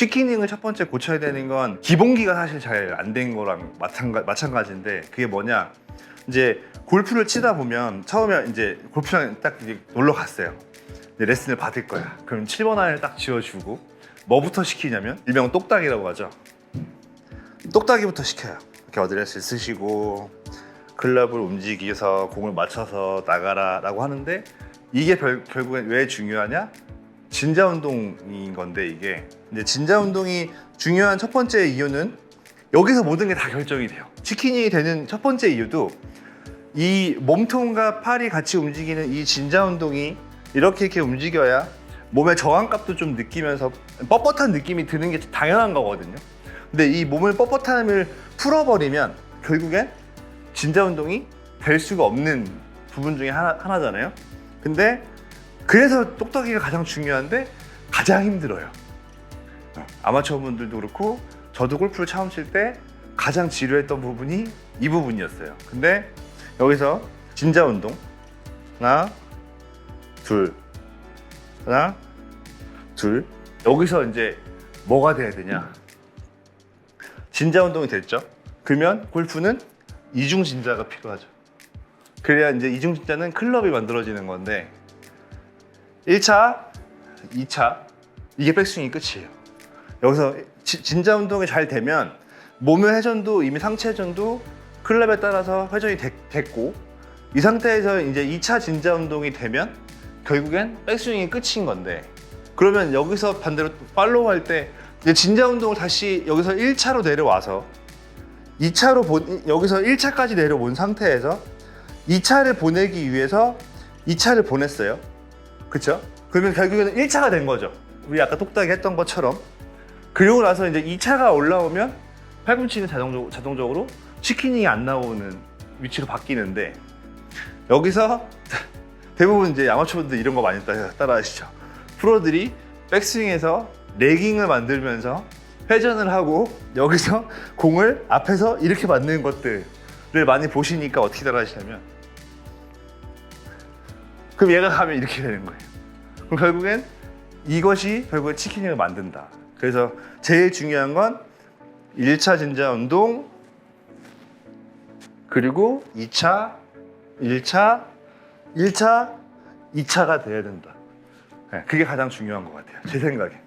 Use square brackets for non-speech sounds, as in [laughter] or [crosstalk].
치키닝을 첫 번째 고쳐야 되는 건 기본기가 사실 잘 안 된 거랑 마찬가, 마찬가지인데 그게 뭐냐? 이제 골프를 치다 보면 처음에 이제 골프장 딱 이제 놀러 갔어요. 레슨을 받을 거야. 그럼 7번 아이를 딱 지어주고 뭐부터 시키냐면 일명 똑딱이라고 하죠. 똑딱이부터 시켜요. 이렇게 어드레스 쓰시고 클럽을 움직여서 공을 맞춰서 나가라 라고 하는데 이게 결, 결국엔 왜 중요하냐 진자 운동인 건데 이게 근데 진자 운동이 중요한 첫 번째 이유는 여기서 모든 게 다 결정이 돼요. 치킨이 되는 첫 번째 이유도 이 몸통과 팔이 같이 움직이는 이 진자 운동이 이렇게 이렇게 움직여야 몸의 저항값도 좀 느끼면서 뻣뻣한 느낌이 드는 게 당연한 거거든요. 근데 이 몸을 뻣뻣함을 풀어버리면 결국엔 진자 운동이 될 수가 없는 부분 중에 하나, 하나잖아요. 근데 그래서 똑딱이가 가장 중요한데 가장 힘들어요. 아마추어 분들도 그렇고 저도 골프를 처음 칠 때 가장 지루했던 부분이 이 부분이었어요. 근데 여기서 진자 운동 하나 둘 하나 둘 여기서 이제 뭐가 돼야 되냐 진자 운동이 됐죠. 그러면 골프는 이중 진자가 필요하죠. 그래야 이제 이중 진자는 클럽이 만들어지는 건데 1차, 2차 이게 백스윙이 끝이에요. 여기서 지- 진자 운동이 잘 되면 몸의 회전도 이미 상체 회전도 클럽에 따라서 회전이 됐, 됐고 이 상태에서 이제 2차 진자 운동이 되면 결국엔 백스윙이 끝인 건데 그러면 여기서 반대로 팔로우 할 때 진자 운동을 다시 여기서 1차로 내려와서 2차로 본, 여기서 1차까지 내려온 상태에서 2차를 보내기 위해서 2차를 보냈어요. 그쵸? 그러면 결국에는 1차가 된 거죠. 우리 아까 똑딱이 했던 것처럼. 그리고 나서 이제 2차가 올라오면 팔꿈치는 자동적으로, 자동적으로 치킨이 안 나오는 위치로 바뀌는데 여기서 [laughs] 대부분 이제 아마추어분들 이런 거 많이 따라, 따라 하시죠. 프로들이 백스윙에서 레깅을 만들면서 회전을 하고 여기서 [laughs] 공을 앞에서 이렇게 맞는 것들을 많이 보시니까 어떻게 따라 하시냐면 그럼 얘가 가면 이렇게 되는 거예요. 그럼 [laughs] 결국엔 이것이 결국엔 치킨을 만든다. 그래서 제일 중요한 건 1차 진자 운동 그리고 2차, 1차, 1차, 2차가 돼야 된다. 네, 그게 가장 중요한 것 같아요. 제 생각에.